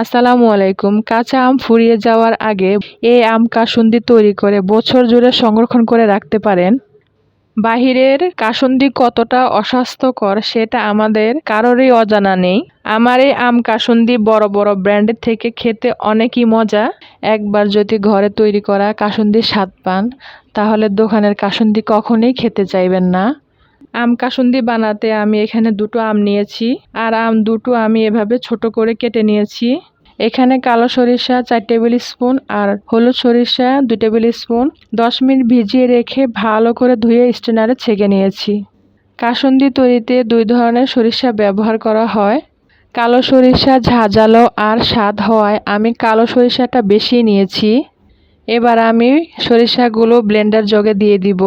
আসসালামু আলাইকুম। কাঁচা আম ফুরিয়ে যাওয়ার আগে এই আম কাসুন্দি তৈরি করে বছর জুড়ে সংরক্ষণ করে রাখতে পারেন। বাহিরের কাসুন্দি কতটা অস্বাস্থ্যকর সেটা আমাদের কারোরই অজানা নেই। আমার এই আম কাসুন্দি বড় বড় ব্র্যান্ডের থেকে খেতে অনেকই মজা। একবার যদি ঘরে তৈরি করা কাসুন্দির স্বাদ পান, তাহলে দোকানের কাসুন্দি কখনোই খেতে চাইবেন না। আম কাসুন্দি বানাতে আমি এখানে দুটো আম নিয়েছি, আর আম দুটো আমি এভাবে ছোট করে কেটে নিয়েছি। এখানে কালো সরিষা চার টেবিল স্পুন আর হলুদ সরিষা দুই টেবিল স্পুন। দশ মিনিট ভিজিয়ে রেখে ভালো করে ধুয়ে স্টেনারে ছেঁকে নিয়েছি। কাসুন্দি তৈরিতে দুই ধরনের সরিষা ব্যবহার করা হয়। কালো সরিষা ঝাঁঝালো আর স্বাদ হওয়ায় আমি কালো সরিষাটা বেশি নিয়েছি। এবার আমি সরিষাগুলো ব্লেন্ডার জগে দিয়ে দিব।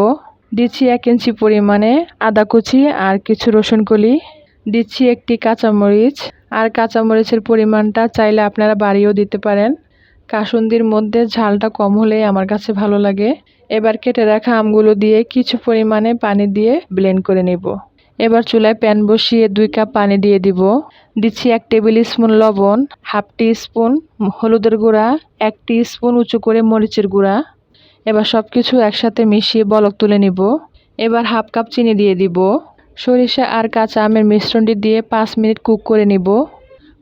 দিচ্ছি এক ইঞ্চি পরিমাণে আদা কুচি আর কিছু রসুন কলি। দিচ্ছি একটি কাঁচামরিচ। আর কাঁচামরিচের পরিমাণটা চাইলে আপনারা বাড়িয়েও দিতে পারেন। কাসুন্দির মধ্যে ঝালটা কম হলেই আমার কাছে ভালো লাগে। এবার কেটে রাখা আমগুলো দিয়ে কিছু পরিমাণে পানি দিয়ে ব্লেন্ড করে নেব। এবার চুলায় প্যান বসিয়ে দুই কাপ পানি দিয়ে দিব। দিচ্ছি এক টেবিল স্পুন লবণ, হাফ টি স্পুন হলুদের গুঁড়া, এক টি স্পুন উঁচু করে মরিচের গুঁড়া। এবার সব কিছু একসাথে মিশিয়ে বলক তুলে নিব। এবার হাফ কাপ চিনি দিয়ে দিব। সরিষা আর কাঁচা আমের মিশ্রণটি দিয়ে পাঁচ মিনিট কুক করে নিব।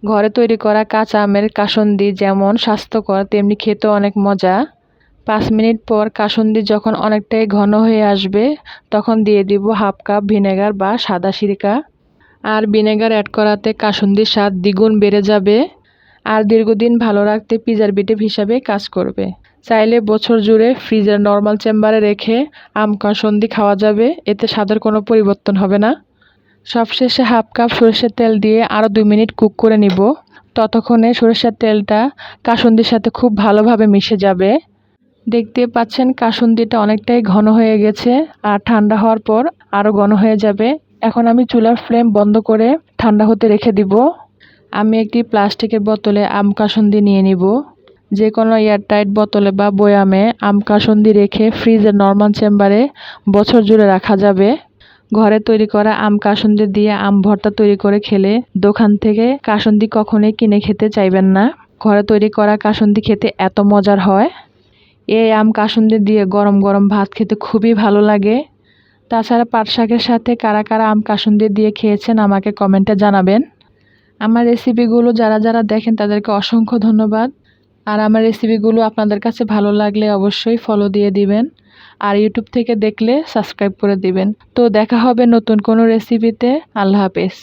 ঘরে তৈরি করা কাঁচা আমের কাসন্দি যেমন স্বাস্থ্যকর, তেমনি খেতে অনেক মজা। পাঁচ মিনিট পর কাসন্দি যখন অনেকটাই ঘন হয়ে আসবে, তখন দিয়ে দিব হাফ কাপ ভিনেগার বা সাদা সিরকা। আর ভিনেগার অ্যাড করাতে কাসন্দির স্বাদ দ্বিগুণ বেড়ে যাবে। আর দীর্ঘদিন ভালো রাখতে পিজার বিটেপ হিসাবে কাজ করবে। চাইলে বছর জুড়ে ফ্রিজের নর্মাল চেম্বারে রেখে আম কাসন্দি খাওয়া যাবে, এতে স্বাদের কোনো পরিবর্তন হবে না। সবশেষে হাফ কাপ সরষের তেল দিয়ে আরও দুই মিনিট কুক করে নিব। ততক্ষণে সরষের তেলটা কাসুন্দির সাথে খুব ভালোভাবে মিশে যাবে। দেখতে পাচ্ছেন কাসুন্দিটা অনেকটাই ঘন হয়ে গেছে আর ঠান্ডা হওয়ার পর আরও ঘন হয়ে যাবে। এখন আমি চুলার ফ্লেম বন্ধ করে ঠান্ডা হতে রেখে দিব। আমি একটি প্লাস্টিকের বোতলে আম কাসুন্দি নিয়ে নিব। যে কোনো এয়ারটাইট বোতলে বা বয়ামে আম কাসুন্দি রেখে ফ্রিজের নর্মাল চেম্বারে বছর জুড়ে রাখা যাবে। ঘরে তৈরি করা আম কাসুন্দি দিয়ে আম ভর্তা তৈরি করে খেলে দোকান থেকে কাসুন্দি কখনোই কিনে খেতে চাইবেন না। ঘরে তৈরি করা কাসুন্দি খেতে এত মজার হয়। এই আম কাসুন্দি দিয়ে গরম গরম ভাত খেতে খুবই ভালো লাগে। তাছাড়া পাট শাকের সাথে কারা কারা আম কাসুন্দি দিয়ে খেয়েছেন আমাকে কমেন্টে জানাবেন। আমার রেসিপিগুলো যারা যারা দেখেন তাদেরকে অসংখ্য ধন্যবাদ। আর আমার রেসিপিগুলো আপনাদের কাছে ভালো লাগলে অবশ্যই ফলো দিয়ে দিবেন। আর ইউটিউব থেকে দেখলে সাবস্ক্রাইব করে দিবেন। তো দেখা হবে নতুন কোনো রেসিপিতে আল্লাহ হাফেজ।